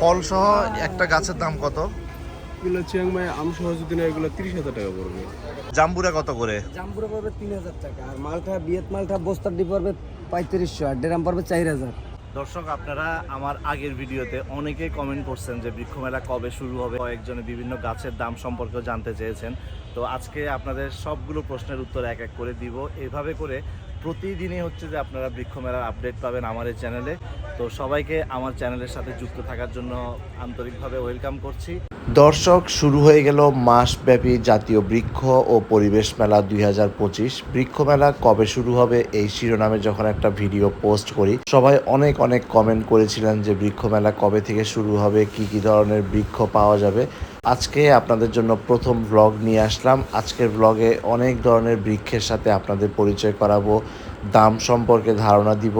ফল সহ একটা গাছের দাম কত? এগুলো চিয়াংমাই আম সহ যদি না এগুলো তিরিশ হাজার টাকা পড়বে। জাম্বুরা কত করে? জাম্বুরা পড়বে তিন হাজার টাকা আর মালটা বিয়েত মালটা বস্তার ডি পড়বে পঁয়ত্রিশশো আর ডেরাম পড়বে চার হাজার। দর্শক আপনারা আমার আগের ভিডিওতে অনেকেই কমেন্ট করছেন যে বৃক্ষ মেলা কবে শুরু হবে কয়েকজনে বিভিন্ন গাছের দাম সম্পর্কে জানতে চেয়েছেন। তো আজকে আপনাদের সবগুলো প্রশ্নের উত্তর এক এক করে দিব। এভাবে করে প্রতিদিনই হচ্ছে যে আপনারা বৃক্ষ মেলার আপডেট পাবেন আমার এই চ্যানেলে তো সবাইকে আমার চ্যানেলের সাথে যুক্ত থাকার জন্য আন্তরিকভাবে ওয়েলকাম করছি। দর্শক, শুরু হয়ে গেল মাসব্যাপী জাতীয় বৃক্ষ ও পরিবেশ মেলা দুই হাজার পঁচিশ। বৃক্ষ মেলা কবে শুরু হবে এই শিরোনামে যখন একটা ভিডিও পোস্ট করি, সবাই অনেক অনেক কমেন্ট করেছিলেন যে বৃক্ষ মেলা কবে থেকে শুরু হবে, কি কি ধরনের বৃক্ষ পাওয়া যাবে। আজকে আপনাদের জন্য প্রথম ব্লগ নিয়ে আসলাম। আজকের ব্লগে অনেক ধরনের বৃক্ষের সাথে আপনাদের পরিচয় করাবো, দাম সম্পর্কে ধারণা দিব।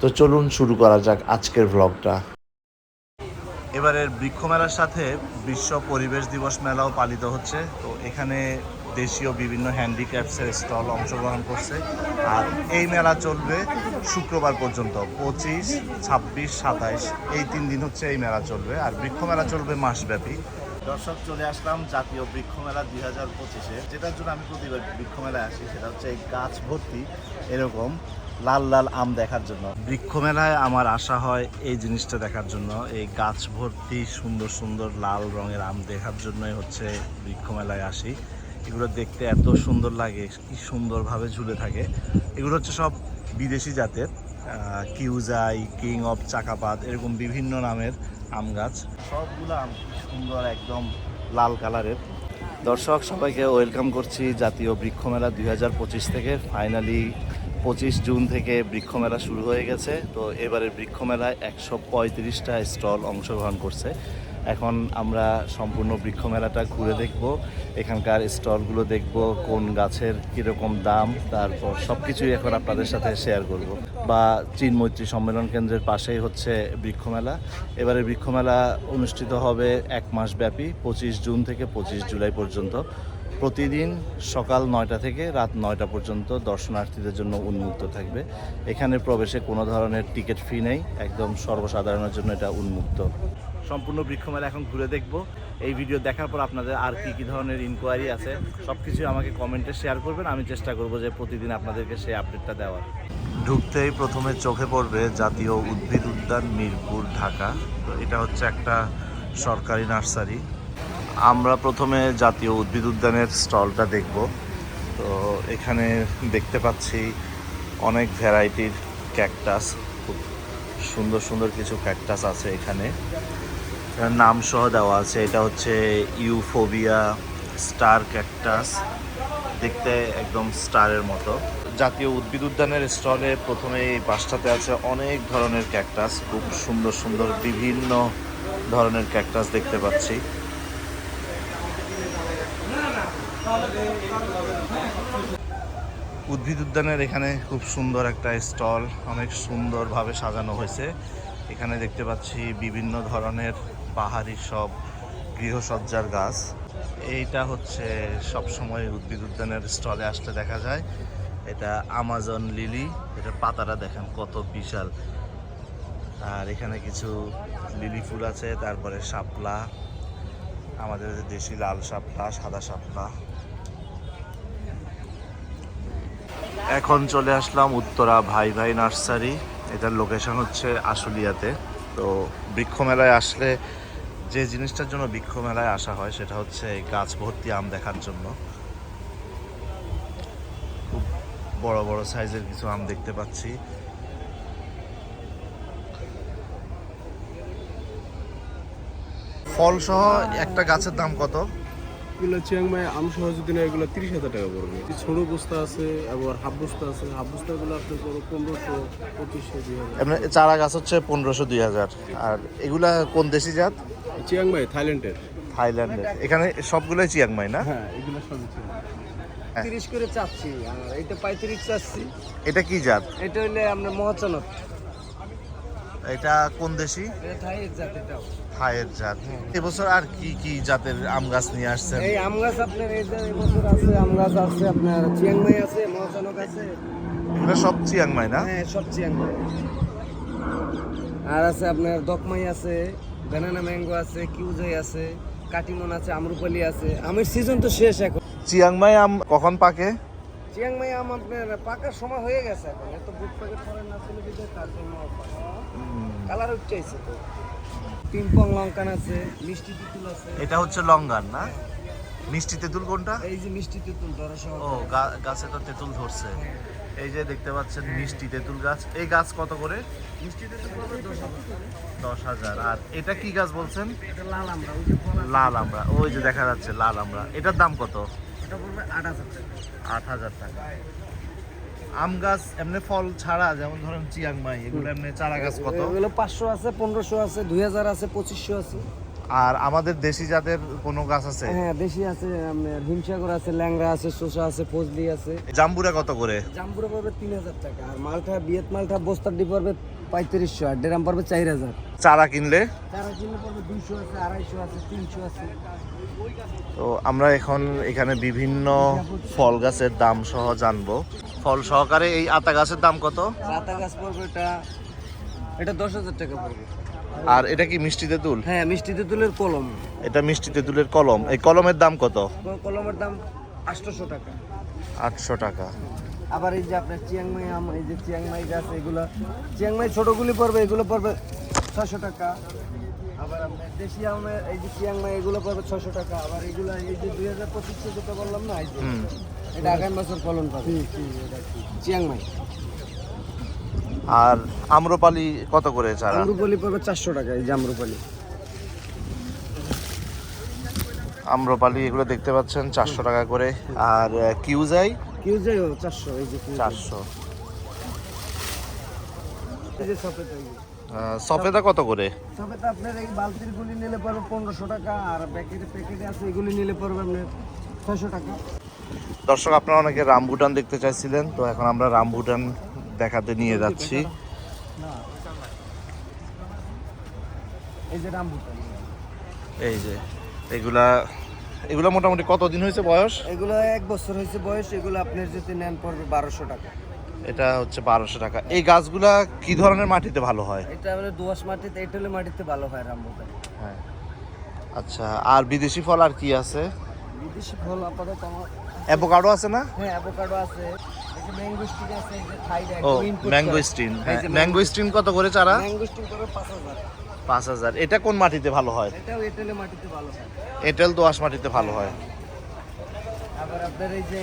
তো চলুন শুরু করা যাক আজকের ব্লগটা এবারের বৃক্ষ মেলার সাথে বিশ্ব পরিবেশ দিবস মেলাও পালিত হচ্ছে। তো এখানে দেশীয় বিভিন্ন হ্যান্ডিক্রাফটসের স্টল অংশগ্রহণ করছে। আর এই মেলা চলবে শুক্রবার পর্যন্ত, পঁচিশ, ছাব্বিশ, সাতাইশ, এই তিন দিন হচ্ছে এই মেলা চলবে। আর বৃক্ষ মেলা চলবে মাসব্যাপী। দর্শক, চলে আসলাম জাতীয় বৃক্ষ মেলা দুই হাজার পঁচিশে। যেটার জন্য আমি প্রতিবার বৃক্ষ মেলায় আসি, সেটা হচ্ছে এই গাছ ভর্তি এরকম। লাল লাল আম দেখার জন্য। বৃক্ষ মেলায় আমার আশা হয় এই জিনিসটা দেখার জন্য। এই গাছ ভর্তি সুন্দর সুন্দর লাল রঙের আম দেখার জন্যই হচ্ছে বৃক্ষ মেলায় আসি। এগুলো দেখতে এত সুন্দর লাগে, কি সুন্দরভাবে ঝুলে থাকে। এগুলো হচ্ছে সব বিদেশি জাতের কিউজাই, কিং অফ চাকাপাত, এরকম বিভিন্ন নামের আম গাছ। সবগুলো আম সুন্দর, একদম লাল কালারের। দর্শক, সবাইকে ওয়েলকাম করছি জাতীয় বৃক্ষ মেলা দুই হাজার পঁচিশ থেকে। ফাইনালি পঁচিশ জুন থেকে বৃক্ষ মেলা শুরু হয়ে গেছে। তো এবারে বৃক্ষ মেলায় একশো পঁয়ত্রিশটা স্টল অংশগ্রহণ করছে। এখন আমরা সম্পূর্ণ বৃক্ষ মেলাটা ঘুরে দেখব, এখানকার স্টলগুলো দেখব, কোন গাছের কীরকম দাম, তারপর সব কিছুই এখন আপনাদের সাথে শেয়ার করব। বা চীন মৈত্রী সম্মেলন কেন্দ্রের পাশেই হচ্ছে বৃক্ষ মেলা এবারে বৃক্ষ মেলা অনুষ্ঠিত হবে এক মাস ব্যাপী পঁচিশ জুন থেকে পঁচিশ জুলাই পর্যন্ত। প্রতিদিন সকাল নয়টা থেকে রাত নয়টা পর্যন্ত দর্শনার্থীদের জন্য উন্মুক্ত থাকবে। এখানে প্রবেশে কোনো ধরনের টিকিট ফি নেই, একদম সর্বসাধারণের জন্য এটা উন্মুক্ত। সম্পূর্ণ বৃক্ষমেলা এখন ঘুরে দেখব। এই ভিডিও দেখার পর আপনাদের আর কি কি ধরনের ইনকোয়ারি আছে সব কিছু আমাকে কমেন্টে শেয়ার করবেন। আমি চেষ্টা করব যে প্রতিদিন আপনাদেরকে সেই আপডেটটা দেওয়ার। ঢুকতেই প্রথমে চোখে পড়বে জাতীয় উদ্ভিদ উদ্যান মিরপুর, ঢাকা। তো এটা হচ্ছে একটা সরকারি নার্সারি। আমরা প্রথমে জাতীয় উদ্ভিদ উদ্যানের স্টলটা দেখব। তো এখানে দেখতে পাচ্ছি অনেক ভ্যারাইটির ক্যাকটাস, খুব সুন্দর সুন্দর কিছু ক্যাকটাস আছে এখানে। নাম সহ দেওয়া আছে, এটা হচ্ছে ইউফোবিয়া স্টার ক্যাকটাস, দেখতে একদম স্টারের মতো। জাতীয় উদ্ভিদ উদ্যানের স্টলে প্রথমে এই পাশটাতে আছে অনেক ধরনের ক্যাকটাস, খুব সুন্দর সুন্দর বিভিন্ন ধরনের ক্যাকটাস দেখতে পাচ্ছি। উদ্ভিদ উদ্যানের এখানে খুব সুন্দর একটা স্টল, অনেক সুন্দরভাবে সাজানো হয়েছে। এখানে দেখতে পাচ্ছি বিভিন্ন ধরনের পাহাড়ি সব গৃহসজ্জার গাছ। এইটা হচ্ছে সব সময় উদ্ভিদ উদ্যানের স্টলে আসতে দেখা যায়। এটা আমাজন লিলি, এটা পাতাটা দেখেন কত বিশাল। আর এখানে কিছু লিলি ফুল আছে, তারপরে শাপলা, আমাদের দেশি লাল শাপলা, সাদা শাপলা। এখন চলে আসলাম উত্তরা ভাই ভাই নার্সারি। এটার লোকেশন হচ্ছে আশুলিয়াতে। তো বৃক্ষ মেলায় আসলে যে জিনিসটার জন্য বৃক্ষ মেলায় আসা হয়, সেটা হচ্ছে এই গাছ ভর্তি আম দেখার জন্য। খুব বড় বড় সাইজের কিছু আম দেখতে পাচ্ছি। ফল সহ একটা গাছের দাম কত? এগুলো চিয়াংমাই আম সহ যদি না এগুলো তিরিশ হাজার টাকা পড়বে। ছোট বস্তা আছে আবার হাফ বস্তা আছে। হাফ বস্তাগুলো আপনার পড়বে পনেরোশো পঁচিশশো দুই হাজার। চারা গাছ হচ্ছে পনেরোশো দুই হাজার। আর এগুলা কোন দেশি জাত? চিয়াংমাই থাইল্যান্ডের। থাইল্যান্ডের। এখানে সবগুলোই চিয়াংমাই না? হ্যাঁ এগুলো সবই চিয়াংমাই হ্যাঁ। তিরিশ করে চাচ্ছি এটা পঁয়ত্রিশ চাচ্ছি। এটা কি জাত? এটা হইলে আপনার মহাচনত এটা কোন দেশি? থাইয়ের জাত। এটাও এবছর আর কি কি জাতের আম গাছ নিয়ে আসছেন? এই আম গাছ আপনার এই এবছর আছে আম গাছ আছে আপনার চিয়াংমাই আছে মহাচনক আছে। এগুলো সব চিয়াংমাই না? হ্যাঁ সব চিয়াংমাই আর আছে আপনার দকমাই আছে ব্যানানা ম্যাঙ্গো আছে কিউজাই আছে কাটিমন আছে আমরুপালি আছে। আমের সিজন তো শেষ এখন। চিয়াংমাই আম কখন পাকে? চিয়াংমাই আম আপনার পাকার সময় হয়ে গেছে এখন। এত বুট প্যাকেট করেন না ছিল তার জন্য কালার উঠছেছে তো। পিম্পং লঙ্কান আছে মিষ্টি তিতুল আছে। এটা হচ্ছে লঙ্গান না? মিষ্টি তেঁতুল কোনটা? এই যে মিষ্টি তিতুল দরা সহ। ও গাছে তো তেঁতুল ধরছে। এই যে দেখতে পাচ্ছেন মিষ্টি তেঁতুল গাছ। এই গাছ কত করে? মিষ্টি তিতুল দশ হাজার। আর এটা কি গাছ বলছেন? এটা লাল আমরা ওই যে ফল লাল আমরা ওই যে দেখা যাচ্ছে লাল আমরা এটার দাম কত? আট হাজার টাকা। আট হাজার টাকা। আম গাছ এমনি ফল ছাড়া যেমন ধরেন চিয়াংমাই এগুলো এমনি চারা গাছ কত? এগুলো পাঁচশো আছে পনেরোশো আছে দুই হাজার আছে পঁচিশশো আছে। আর আমাদের দেশি জাতের কোনো গাছ আছে? হ্যাঁ দেশি আছে আপনার হিমসাগর আছে ল্যাংরা আছে শসা আছে ফজলি আছে। জাম্বুরা কত করে? জাম্বুরা পড়বে তিন হাজার টাকা আর মালটা বিয়েত মালটা বস্তার ডি পড়বে পঁয়ত্রিশশো আর ডেরাম পড়বে চার হাজার। চারা কিনলে? চারা কিনলে পড়বে দুইশো আছে আড়াইশো আছে তিনশো আছে। তো আমরা এখন এখানে বিভিন্ন ফল গাছের দাম সহ জানব। ফল সহকারে এই আতা গাছের দাম কত? আতা গাছ পড়বে এটা এটা দশ হাজার টাকা পড়বে। আর এটা কি মিষ্টি তেঁতুল? হ্যাঁ মিষ্টি তেঁতুলের কলম। এটা মিষ্টি তেঁতুলের কলম। এই কলমের দাম কত? কলমের দাম আটশোশো টাকা। আটশো টাকা। আবার এই যে আপনার চিয়াংমাই আম এই যে চিয়াংমাই গাছ এগুলো চিয়াংমাই ছোটগুলি পড়বে এগুলো পড়বে ছশো টাকা। আবার আপনার দেশি আমের এই যে চিয়াংমাই এগুলো পড়বে ছশো টাকা। আবার এগুলো এই যে দুই হাজার পঁচিশশো যেটা বললাম না এই যে এটা আগামী বছর ফলন পাবে। চিয়াংমাই। আর আম্রপালি কত করে চারা? আমরুপালি পড়বে চারশো টাকা এই যে আমরুপালি। আম্রপালি এগুলো দেখতে পাচ্ছেন চারশো টাকা করে। আর আহ, কিউজাই? চারশো এই যে চারশো। সফেদা কত করে? সফেদ আপনার এই বালতির গুলি নিলে পড়বে পনেরোশো টাকা আর প্যাকেটে প্যাকেটে আছে এগুলি নিলে পড়বে আপনার ছয়শো টাকা। দর্শক আপনারা অনেকে রামবুটান দেখতে চাইছিলেন তো এখন আমরা রামবুটান দেখাতে নিয়ে যাচ্ছি। এই যে রামবুটান এই যে এগুলা এগুলা মোটামুটি কতদিন হয়েছে বয়স? এগুলো এক বছর হয়েছে বয়স এগুলো আপনার যদি নেন পড়বে বারোশো টাকা। এটা হচ্ছে বারোশো টাকা। এই গাছগুলা কি ধরনের মাটিতে ভালো হয়? এটা হলো দোয়াশ মাটিতে এটেলে মাটিতে ভালো হয় রামবুটান হ্যাঁ। আচ্ছা আর বিদেশি ফল আর কি আছে? বিদেশি ফল আপাতত আমার অ্যাভোকাডো আছে না? হ্যাঁ অ্যাভোকাডো আছে। ও ম্যাঙ্গো স্টিন। হ্যাঁ ম্যাঙ্গো স্টিন কত করে চারা? ম্যাঙ্গো পাঁচ হাজার। পাঁচ হাজার। এটা কোন মাটিতে ভালো হয়? এটাও মাটিতে ভালো হয়। এঁটেল দোআঁশ মাটিতে ভালো হয়। আবার আপনার এই যে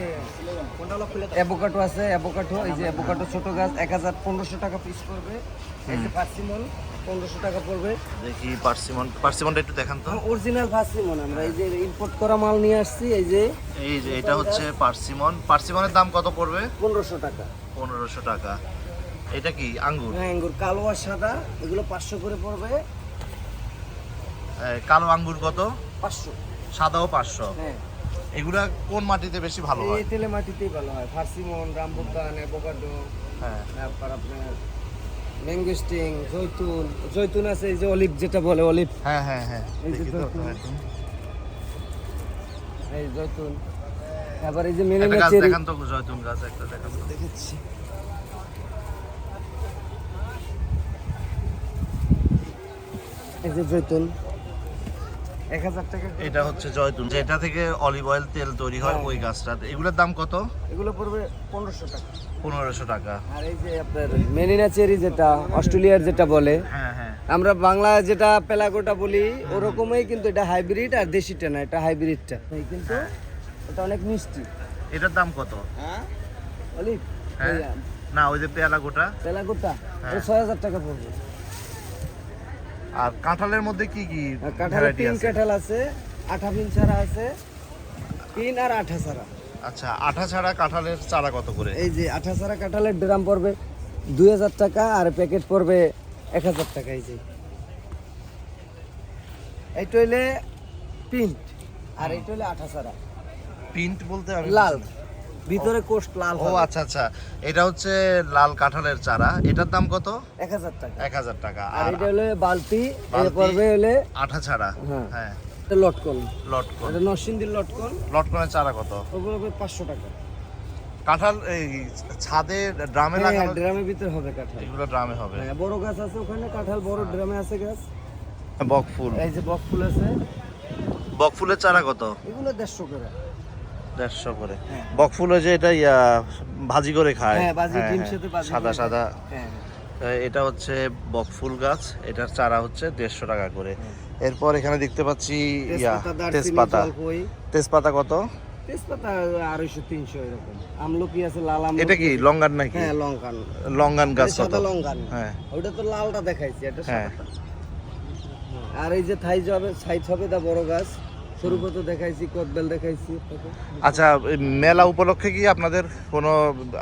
অ্যাভোকাডো আছে অ্যাভোকাডো এই যে অ্যাভোকাডো ছোট গাছ এক হাজার পনেরোশো টাকা পিস পড়বে। এই যে পার্সিমন পনেরোশো টাকা পড়বে। দেখি পার্সিমন পার্সিমনটা একটু দেখান তো। অরিজিনাল পার্সিমন আমরা এই যে ইম্পোর্ট করা মাল নিয়ে আসছি এই যে এই যে এটা হচ্ছে পার্সিমন। পার্সিমনের দাম কত পড়বে? পনেরোশো টাকা। পনেরোশো টাকা। এটা কি আঙ্গুর? হ্যাঁ আঙ্গুর। কালো আর সাদা এগুলো পাঁচশো করে পড়বে। কালো আঙ্গুর কত? পাঁচশো। সাদাও পাঁচশো। হ্যাঁ। এগুলা কোন মাটিতে বেশি ভালো হয়? এই তেলে মাটিতেই ভালো হয়। ফার্সিমন রামবুতান অ্যাভোকাডো হ্যাঁ। তারপর আপনার ম্যাঙ্গোস্টিং জৈতুন জৈতুন আছে এই যে অলিভ যেটা বলে অলিভ। হ্যাঁ হ্যাঁ হ্যাঁ এই যে জৈতুন। এই জৈতুন যে মেরিনা চেরি দেখান তো জয়তুন গাছ একটা দেখান তো। দেখেছি। এই যে জৈতুন এক হাজার টাকা এটা হচ্ছে জয়তুন। যেটা থেকে অলিভ অয়েল তেল তৈরি হয় ওই গাছটা এগুলোর দাম কত? এগুলো পড়বে পনেরোশো টাকা। পনেরোশো টাকা। আর এই যে আপনার মেরিনা চেরি যেটা অস্ট্রেলিয়ার যেটা বলে হ্যাঁ হ্যাঁ। আমরা বাংলা যেটা পেলাগোটা বলি ওরকমই কিন্তু এটা হাইব্রিড আর দেশিটা না এটা হাইব্রিডটা। কিন্তু এটা অনেক মিষ্টি। এটার দাম কত? হ্যাঁ? অলিভ হ্যাঁ। না ওই যে পেলাগোটা? হ্যাঁ। এটা ছয় হাজার টাকা পড়বে। আর কাঁঠালের মধ্যে কি কি ভ্যারাইটি তিন কাঁঠাল আছে আঠা পিন ছাড়া আছে তিন আর আঠা ছাড়া। আচ্ছা আঠা ছাড়া কাঁঠালের চারা কত করে? এই যে আঠা ছাড়া কাঁঠালের ড্রাম পড়বে দুই হাজার টাকা আর প্যাকেট পড়বে এক হাজার টাকা এই যে। এইটা হইলে পিন্ট আর এইটা হইলে আঠা ছাড়া। পিন্ট বলতে লাল ভিতরে কোষ্ট লাল ও আচ্ছা আচ্ছা। এটা হচ্ছে লাল কাঁঠালের চারা। এটার দাম কত? এক হাজার টাকা। এক হাজার টাকা। আর এটা হলে বালতি। পড়বে হলে আঠা ছাড়া। হ্যাঁ। হ্যাঁ এটা লটকন। লটকন। এটা নরসিংদীর লটকন। লটকনের চারা কত? ওগুলো পাঁচশো টাকা। কাঁঠাল এই ছাদে ড্রামে হ্যাঁ লাগানো ড্রামের ভিতরে হবে কাঁঠাল। এগুলো ড্রামে হবে। হ্যাঁ বড় গাছ আছে ওখানে কাঁঠাল বড় ড্রামে আছে গাছ। বকফুল এই যে বক ফুল আছে। বকফুলের চারা কত? এগুলো দেড়শো করে। দেড়শো করে। হ্যাঁ। বকফুল যে এটা ভাজি করে খায়। হ্যাঁ হ্যাঁ, ডিম হ্যাঁ। সাথে সাদা সাদা। হ্যাঁ। এটা হচ্ছে বকফুল গাছ এটার চারা হচ্ছে দেড়শো টাকা করে। এরপর এখানে দেখতে পাচ্ছি ইয়া তেজপাতা তেজপাতা। কত? তেজপাতা আড়াইশো তিনশো এরকম। আমলকি আছে লাল আমলকি। এটা কি লঙ্গান নাকি? হ্যাঁ লঙ্কান লঙ্গান গাছ সাদা লঙ্কান হ্যাঁ। তো লালটা দেখাইছি এটা হ্যাঁ। সাদাটা। আর এই যে থাই বড় গাছ। দেখাইছি কদবেল দেখাইছি। আচ্ছা মেলা উপলক্ষে কি আপনাদের কোনো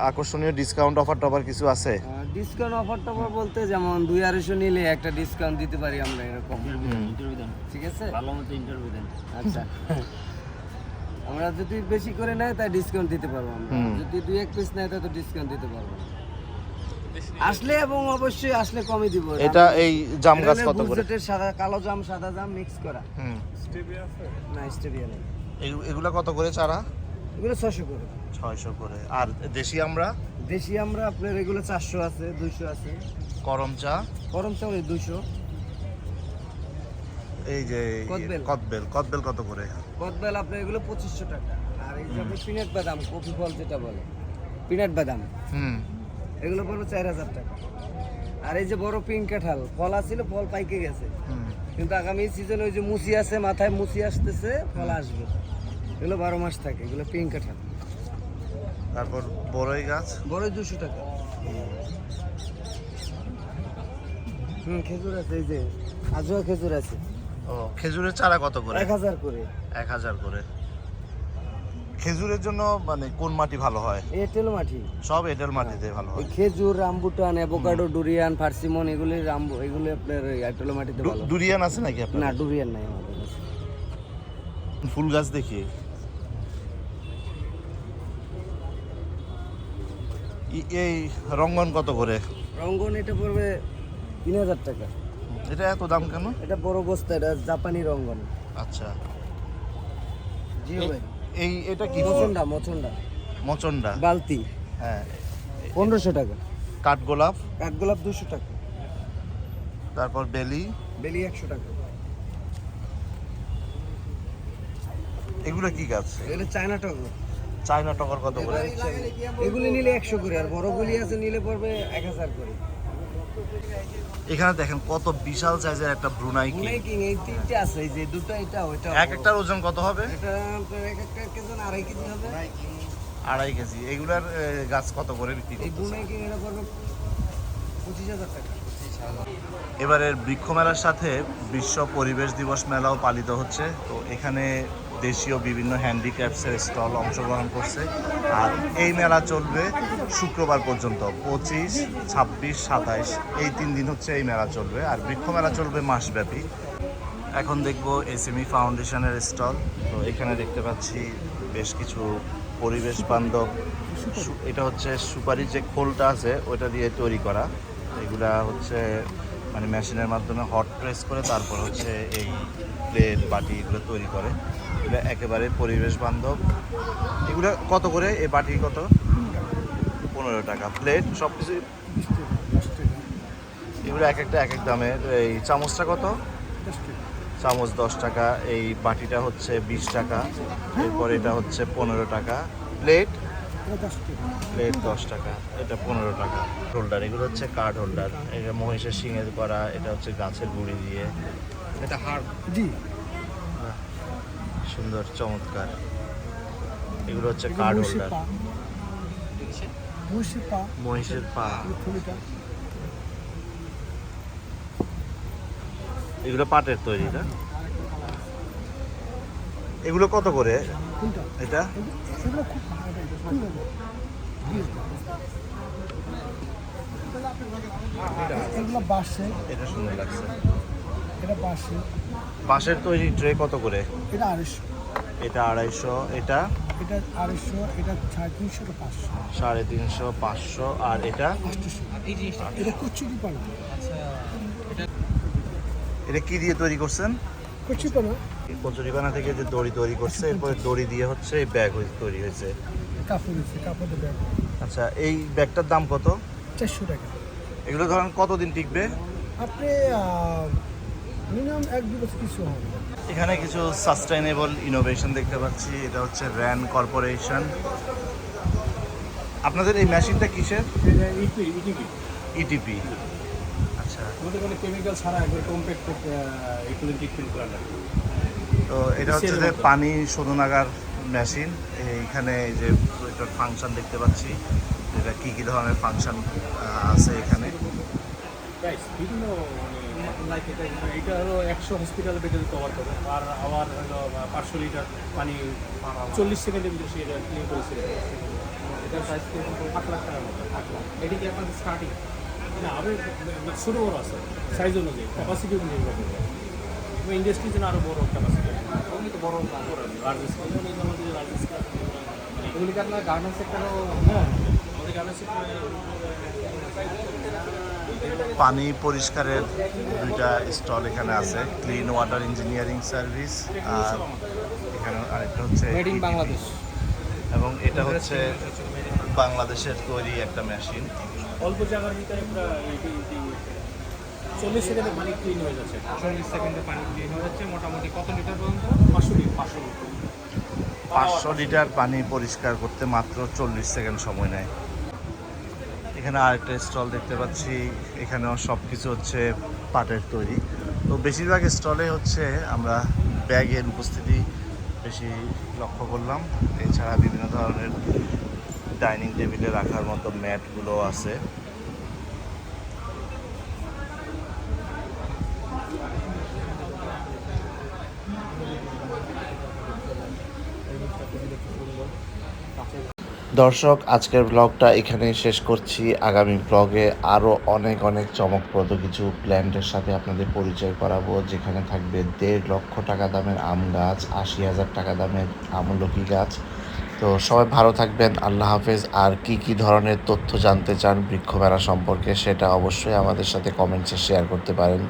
আকর্ষণীয় ডিসকাউন্ট অফার টফার কিছু আছে? ডিসকাউন্ট অফার টফার বলতে যেমন দুই আড়াইশো নিলে একটা ডিসকাউন্ট দিতে পারি আমরা এরকম। ঠিক আছে? ভালো মতো ইন্টারভিউ দেন। আচ্ছা। আমরা যদি বেশি করে নেয় তাই ডিসকাউন্ট দিতে পারব আমরা। যদি দুই এক পিস নেয় তাই তো ডিসকাউন্ট দিতে পারব আসলে এবং অবশ্যই আসলে কমই দিব। এটা এই জাম গাছ কত করে? গুজরাটের সাদা কালো জাম সাদা জাম মিক্স করা। হুম। না স্টেবিয়া নেই। এগুলা কত করে চারা? এগুলো ছশো করে। ছয়শো করে। আর দেশি আমরা? দেশি আমরা আপনার এগুলো চারশো আছে দুইশো আছে। করম চা? গরম চাউল দুইশো। এই যে কদবেল। কদবেল কত করে? কদবেল আপনার এগুলো পঁচিশশো টাকা। আর এই যে আপনার পিনাট বাদাম কফি ফল যেটা বলে পিনাট বাদাম। হুম। এগুলো পড়বে চার হাজার টাকা। আর এই যে বড় পিঙ্ক কাঁঠাল ফল আসছিল ফল পাইকে গেছে। কিন্তু আগামী সিজন ওই যে মুসি আছে মাথায় মুসি আসতেছে ফল আসবে। এগুলো বারো মাস থাকে এগুলো পিঙ্ক কাঁঠাল। তারপর বড়ই গাছ। বড় দুশো টাকা। হুম। খেজুর আছে এই যে আজোয়া খেজুর আছে। ও খেজুরের চারা কত করে? এক হাজার করে। এক হাজার করে। খেজুরের জন্য মানে কোন মাটি ভালো হয়? এঁটেল মাটি। সব এঁটেল মাটিতে ভালো হয়। খেজুর রামবুটান অ্যাভোকাডো ডুরিয়ান ফার্সিমন এগুলি রামবু এগুলি আপনার এঁটেল মাটিতে ভালো। ডুরিয়ান আছে নাকি আপনার? না ডুরিয়ান নাই আমাদের। ফুল গাছ দেখি। এই রঙ্গন কত করে? রঙ্গন এটা পড়বে তিন হাজার টাকা। এটা এত দাম কেন? এটা বড় বস্তা এটা জাপানি রঙ্গন। আচ্ছা। জিও ভাই। এই এটা কি? মচন্ডা মচন্ডা। মচন্ডা। বালতি। হ্যাঁ। পনেরোশো টাকা। কাঠগোলাপ? কাঠগোলাপ দুশো টাকা। তারপর বেলি? বেলি একশো টাকা। এগুলো কি গাছ? এটা চায়না টগর। চায়না টগর কত করে? এগুলি নিলে একশো করে আর বড়গুলি আছে নিলে পড়বে এক হাজার করে। এখানে দেখেন কত বিশাল সাইজের একটা ব্রুনাই কি। এই তিনটে আছে এই যে দুটো এটা ওইটা এক একটার ওজন কত হবে? এটা এক একটা কেজি আড়াই কেজি হবে? আড়াই কেজি। এগুলার গাছ কত করে বিক্রি এই করতেছে? বুনাইকিং এটা পড়বে পঁচিশ হাজার টাকা। এবারের বৃক্ষ মেলার সাথে বিশ্ব পরিবেশ দিবস মেলাও পালিত হচ্ছে। তো এখানে দেশীয় বিভিন্ন হ্যান্ডিক্রাফটসের স্টল অংশগ্রহণ করছে। আর এই মেলা চলবে শুক্রবার পর্যন্ত, পঁচিশ, ছাব্বিশ, সাতাইশ, এই তিন দিন হচ্ছে এই মেলা চলবে। আর বৃক্ষ মেলা চলবে মাসব্যাপী। এখন দেখব এসএমই ফাউন্ডেশনের স্টল। তো এখানে দেখতে পাচ্ছি বেশ কিছু পরিবেশ বান্ধব। এটা হচ্ছে সুপারির যে খোলটা আছে, ওটা দিয়ে তৈরি করা। এগুলা হচ্ছে মানে মেশিনের মাধ্যমে হট প্রেস করে তারপর হচ্ছে এই প্লেট, বাটি এগুলো তৈরি করে। এগুলো একেবারে পরিবেশ বান্ধব। এগুলো কত করে? এই বাটি কত? পনেরো টাকা। প্লেট সব কিছু এগুলো এক একটা এক এক দামের এই চামচটা কত? চামচ দশ টাকা। এই বাটিটা হচ্ছে বিশ টাকা। এরপর এটা হচ্ছে পনেরো টাকা। প্লেট? প্লেট দশ টাকা এটা পনেরো টাকা। হোল্ডার এগুলো হচ্ছে কার্ড হোল্ডার এটা মহিষের শিঙের করা এটা হচ্ছে গাছের গুঁড়ি দিয়ে। এটা হাড় জি। সুন্দর চমৎকার। এগুলো হচ্ছে কার্ড হোল্ডার মহিষের পা। এগুলো পাটের তৈরি না? এগুলো কত করে? এটা? এগুলো বাঁশের এটা সুন্দর লাগছে। এটা বাঁশের বাঁশের তৈরি ট্রে কত করে? এটা আড়াইশো। এটা আড়াইশো এটা? এটা আড়াইশো এটা সাড়ে তিনশো পাঁচশো। সাড়ে তিনশো পাঁচশো আর এটা? এটা কচুরি পানা। এটা কি দিয়ে তৈরি করছেন? কচুরি পানা। কচুরিপানা থেকে যে দড়ি তৈরি করছে এরপরে দড়ি দিয়ে হচ্ছে এই ব্যাগ তৈরি হয়েছে। কাপড় দিচ্ছে কাপড়ের ব্যাগ। আচ্ছা এই ব্যাগটার দাম কত? চারশো টাকা। এগুলো ধরেন কতদিন টিকবে? আপনি মিনিমাম এক দু বছর কিছু হবে। না। এখানে কিছু সাস্টেইনেবল ইনোভেশন দেখতে পাচ্ছি এটা হচ্ছে র্যান কর্পোরেশন। আপনাদের এই মেশিনটা কিসের? ইপি ইটিপি ইটিপি আচ্ছা। আমাদের কোনো কেমিক্যাল ছাড়া একবার কম্প্যাক্ট ইকুইলেন্ট ট্রিটমেন্ট করা লাগে তো এটা হচ্ছে যে পানি শোধনাগার মেশিন এইখানে এই যে এটার ফাংশন দেখতে পাচ্ছি। এটা কি কি ধরনের ফাংশন আছে এখানে? বিভিন্ন লাইক এটা এটা হলো একশো হসপিটাল বেডে কভার করে। আর আবার হলো পাঁচশো লিটার পানি চল্লিশ সেকেন্ডের ভিতরে সে এটা ক্লিন করেছে এটার প্রাইস আট লাখ টাকার মতো আট লাখ। এটা কি আপনাদের স্টার্টিং না আরও ছোটো বড় আছে। সাইজ অনুযায়ী ক্যাপাসিটি অনুযায়ী করবে ইন্ডাস্ট্রির জন্য আরও বড় ক্যাপাসিটি ওগুলি তো বড় লার্জ স্কেল আমাদের লার্জ স্কেল এগুলি কি আপনার গার্মেন্টস সেক্টরও হ্যাঁ। আমাদের গার্মেন্টস সেক্টরে পানি পরিষ্কারের দুইটা স্টল এখানে আছে ক্লিন ওয়াটার ইঞ্জিনিয়ারিং সার্ভিস আর এখানে আরেকটা হচ্ছে বাংলাদেশ এবং এটা হচ্ছে বাংলাদেশের তৈরি একটা মেশিন অল্প জায়গার ভিতরে চল্লিশ সেকেন্ডে পানি ক্লিন হয়ে যাচ্ছে। চল্লিশ সেকেন্ডে পানি ক্লিন হয়ে যাচ্ছে মোটামুটি কত লিটার পর্যন্ত? পাঁচশো লিটার। পাঁচশো লিটার। পাঁচশো লিটার পানি পরিষ্কার করতে মাত্র চল্লিশ সেকেন্ড সময় নেয়। এখানে আরেকটা স্টল দেখতে পাচ্ছি, এখানেও সব কিছু হচ্ছে পাটের তৈরি। তো বেশিরভাগ স্টলে হচ্ছে আমরা ব্যাগের উপস্থিতি বেশি লক্ষ্য করলাম। এছাড়া বিভিন্ন ধরনের ডাইনিং টেবিলে রাখার মতো ম্যাটগুলো আছে। দর্শক, আজকের ব্লগটা এখানেই শেষ করছি। আগামী ব্লগে আরও অনেক অনেক চমকপ্রদ কিছু প্ল্যান্টের সাথে আপনাদের পরিচয় করাবো, যেখানে থাকবে দেড় লক্ষ টাকা দামের আম গাছ, আশি হাজার টাকা দামের আমলকি গাছ। তো সবাই ভালো থাকবেন, আল্লাহ হাফেজ। আর কি কি ধরনের তথ্য জানতে চান বৃক্ষ মেলা সম্পর্কে, সেটা অবশ্যই আমাদের সাথে কমেন্টসে শেয়ার করতে পারেন।